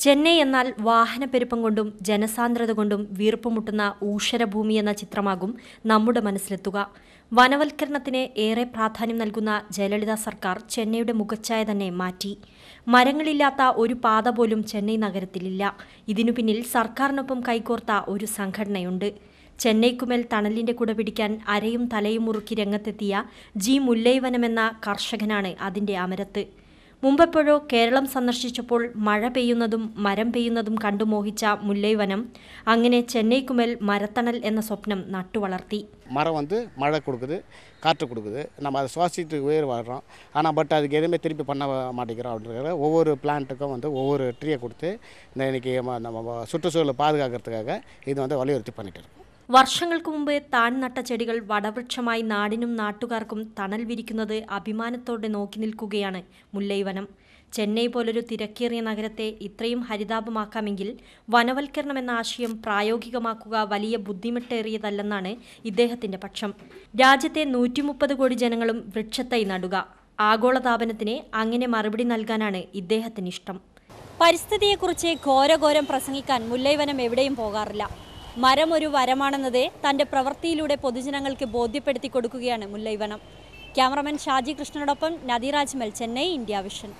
ചെന്നൈ എന്നാൽ വാഹനപ്പെരുപ്പം കൊണ്ടും ജനസാന്ദ്രത കൊണ്ടും വീർപ്പുമുട്ടുന്ന ഊഷരഭൂമി എന്ന ചിത്രമാകും നമ്മുടെ മനസ്സിലെത്തുക. വനവൽക്കരണത്തിന് ഏറെ പ്രാധാന്യം നൽകുന്ന ജയലളിത സർക്കാർ ചെന്നൈയുടെ മുഖച്ഛായ തന്നെ മാറ്റി. മരങ്ങളില്ലാത്ത ഒരു പാത പോലും ചെന്നൈ നഗരത്തിലില്ല. ഇതിനു പിന്നിൽ സർക്കാരിനൊപ്പം കൈകോർത്ത ഒരു സംഘടനയുണ്ട്. ചെന്നൈക്കുമേൽ തണലിന്റെ കുട പിടിക്കാൻ അരയും തലയും മുറുക്കി രംഗത്തെത്തിയ ജി മുല്ലൈവനം എന്ന കർഷകനാണ് അതിന്റെ അമരത്ത്. മുമ്പെപ്പോഴോ കേരളം സന്ദർശിച്ചപ്പോൾ മഴ പെയ്യുന്നതും മരം പെയ്യുന്നതും കണ്ടു മോഹിച്ച മുല്ലൈവനം അങ്ങനെ ചെന്നൈക്കുമേൽ മരത്തണൽ എന്ന സ്വപ്നം നട്ടുവളർത്തി மரம் வந்து மழை கொடுக்குது காற்று கொடுக்குது நம்ம அதை சுவாசிட்டு உயிர் வாழ்கிறோம் ஆனால் பட் அதுக்கு எதுவுமே திருப்பி பண்ண மாட்டேங்கிறோம் அப்படிங்கிற ஒவ்வொரு பிளான்ட்டுக்கும் வந்து ஒவ்வொரு ட்ரீயை கொடுத்து இந்த இன்றைக்கி நம்ம சுற்றுச்சூழலை பாதுகாக்கிறதுக்காக இது வந்து வலியுறுத்தி பண்ணிட்டு இருக்கோம் വർഷങ്ങൾക്ക് മുമ്പ് താൻ നട്ട ചെടികൾ വടവൃക്ഷമായി നാടിനും നാട്ടുകാർക്കും തണൽ വിരിക്കുന്നത് അഭിമാനത്തോടെ നോക്കി നിൽക്കുകയാണ് മുല്ലൈവനം. ചെന്നൈ പോലൊരു തിരക്കേറിയ നഗരത്തെ ഇത്രയും ഹരിതാപമാക്കാമെങ്കിൽ വനവൽക്കരണം എന്ന ആശയം പ്രായോഗികമാക്കുക വലിയ ബുദ്ധിമുട്ടേറിയതല്ലെന്നാണ് ഇദ്ദേഹത്തിന്റെ പക്ഷം. രാജ്യത്തെ നൂറ്റി മുപ്പത് കോടി ജനങ്ങളും വൃക്ഷത്തൈ നടുക. ആഗോളതാപനത്തിന് അങ്ങനെ മറുപടി നൽകാനാണ് ഇദ്ദേഹത്തിന് ഇഷ്ടം പരിസ്ഥിതിയെക്കുറിച്ച് ഘോരഘോരം പ്രസംഗിക്കാൻ മുല്ലൈവനം എവിടെയും പോകാറില്ല. മരം ഒരു വരമാണെന്നത് തന്റെ പ്രവൃത്തിയിലൂടെ പൊതുജനങ്ങൾക്ക് ബോധ്യപ്പെടുത്തി കൊടുക്കുകയാണ് മുല്ലൈവനം. ക്യാമറമാൻ ഷാജി കൃഷ്ണനോടൊപ്പം നദിരാജ്മൽ ചെന്നൈ ഇന്ത്യ വിഷൻ.